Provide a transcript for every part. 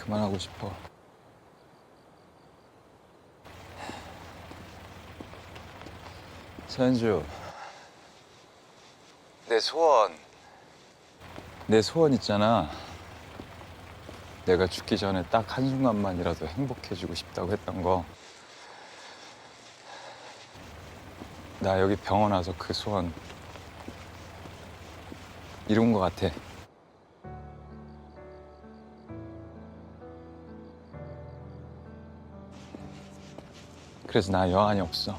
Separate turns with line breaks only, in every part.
그만하고 싶어. 서현주, 내 소원, 내 소원 있잖아. 내가 죽기 전에 딱 한순간만이라도 행복해지고 싶다고 했던 거. 나 여기 병원 와서 그 소원 이룬 것 같아. 그래서 나 여한이 없어.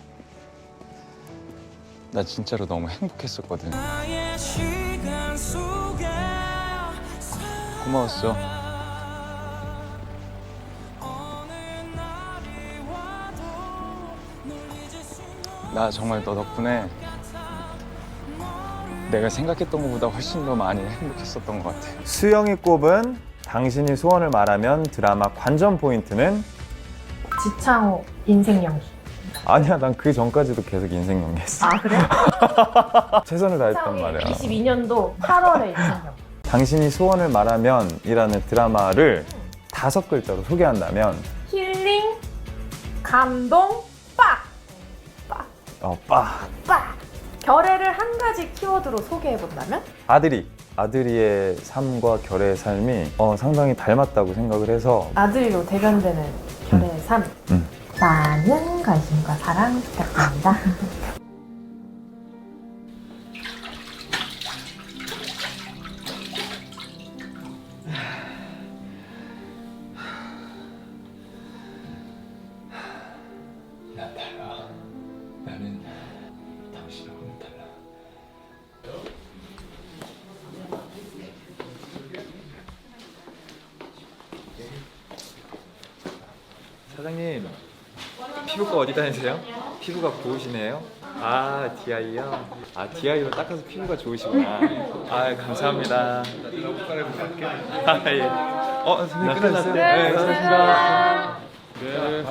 나 진짜로 너무 행복했었거든. 고마웠어. 나 정말 너 덕분에 내가 생각했던 것보다 훨씬 더 많이 행복했었던 것 같아.
수영이 꼽은 당신이 소원을 말하면 드라마 관전 포인트는
지창호 인생 연기.
아니야 난 그 전까지도 계속 인생 연기했어
아 그래?
최선을 다했단
지창호의
말이야
22년도 8월에 인생 연기.
당신이 소원을 말하면 이라는 드라마를 다섯 글자로 소개한다면
힐링, 감동, 빡, 빡,
어, 빠
빡. 결애를 한 가지 키워드로 소개해 본다면?
아들이 아들이의 삶과 결의 삶이 어, 상당히 닮았다고 생각을 해서
아들로 대변되는 결애의 삶.
음.
많은 관심과 사랑 부탁드립니다.
사장님, 피부과 어디 다니세요? 피부가 고우시네요. 아, 디아이요? 아, 디아이로 닦아서 피부가 좋으시구나. 아, 감사합니다. 아, 예. 어, 선생님 끝났어요? 네, 수고하셨습니다. 네.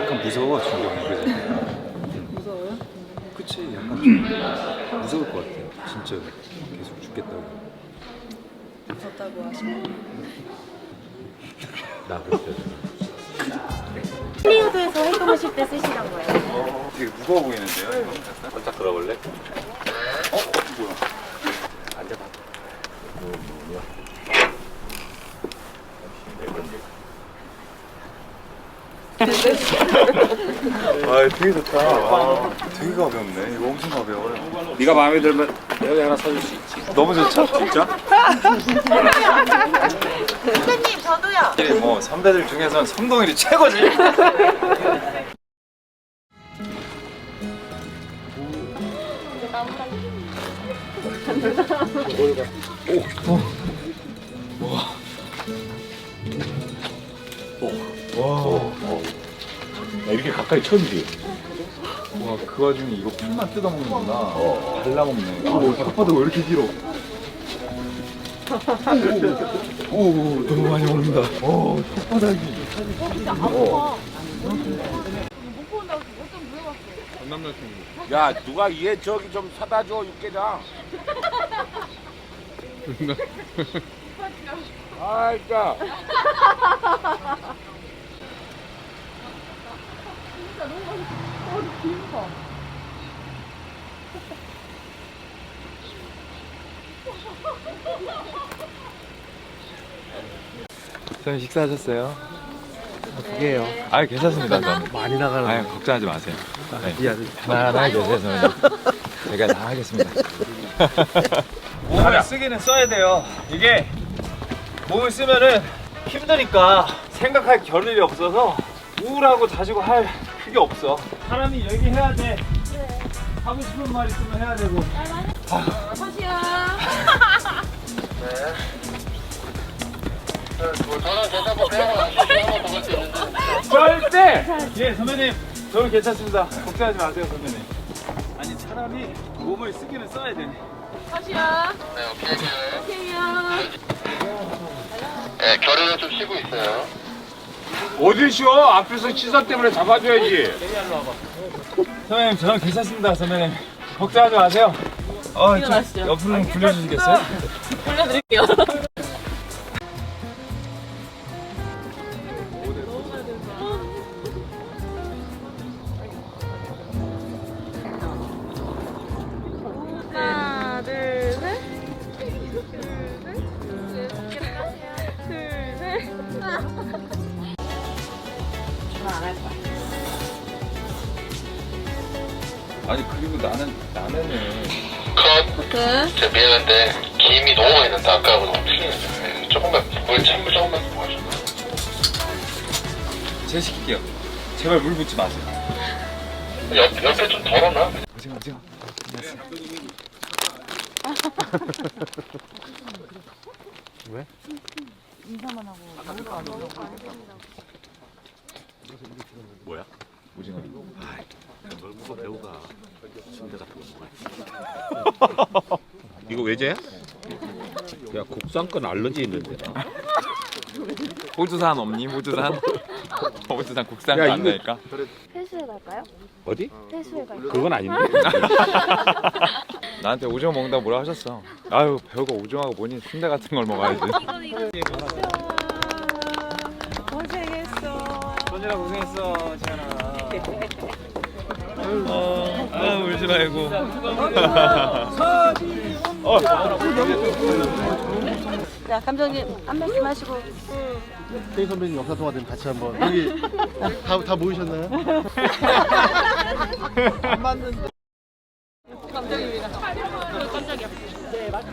약간 무서워 준경이 그지? 무서워요? 그치 약간 좀 무서울 것 같아 진짜 죽겠다고
무섭다고 하시면
나 그때
헐리우드에서 활동하실 때 쓰시던 거예요.
되게 무거워 보이는데요? 이거? 살짝 들어볼래? 어? 뭐야? 앉아봐 뭐 뭐냐? 아 되게 좋다 아, 되게 가볍네 이거 엄청 가벼워요
네가 마음에 들면 내가 하나 사줄 수 있지.
너무 좋죠? 진짜?
선생님 저도요
뭐 선배들 중에선 성동일이 최고지
나 이렇게 가까이 쳤지.
와, 그 와중에 이거 풀만 뜯어먹는구나. 발라먹네. 오, 혓바닥 왜 이렇게 길어? 오, 오, 너무 많이 먹는다. 오, 혓바닥이.
야 누가 얘 저기 좀 사다 줘 육개장. 아, 그러니까.
선생님 식사하셨어요?
두 개요.
아, 괜찮습니다. 저는.
많이 나가는
아, 걱정하지 마세요. 네.
이 아들.
편안하게 계세요, 선생님. 제가 다 하겠습니다.
몸을 쓰기는 써야 돼요. 이게 몸을 쓰면은 힘드니까 생각할 겨를이 없어서 우울하고 다시고 할 그게 없어. 사람이 얘기해야 돼. 하고 싶은 말 있으면 해야 되고. 절대! 예, 선배님. 저는 괜찮습니다. 걱정하지 마세요, 선배님. 아니, 사람이 몸을 쓰기는 써야 돼.
어 딜 쉬어? 앞에서 시선 때문에 잡아줘야지.
선배님 저는 괜찮습니다 선배님 걱정하지 마세요 아, 좀 옆으로 좀 굴려주시겠어요?
올려드릴게요.
아니 그리고 나는 나는
그
진짜 미안한데 김이 너무 많이 난다. 아까하고 너무 틀리네 조금만 물 찬물 조금만 부어줘
제 시킬게요. 제발 물 붓지 마세요.
옆, 옆에 좀 덜어놔.
오징어 오징어.
뭐야?
오징어.
뭘 먹어 배우가 침대 같은 거 먹어. 이거 외제야? 야 국산 건 알러지 있는데.
호주산 없니? 호주산? 호주산 국산
야,
안
이거-
나니까.
회수해 갈까요?
어디?
회수해 갈까요?
그건 아닌데.
나한테 오징어 먹는다고 뭐라 하셨어. 아유 배우가 오징어가 뭐니 순대 같은 걸 먹어야지.
선진아 고생했어, 지현아.
어, 아 울지 말고.
자, 감독님 한 말씀 하시고.
K 선배님 영상 통화 되면 같이 한번 여기 다, 다 모이셨나요?
감독입니다. 깜짝이야. 네, 맞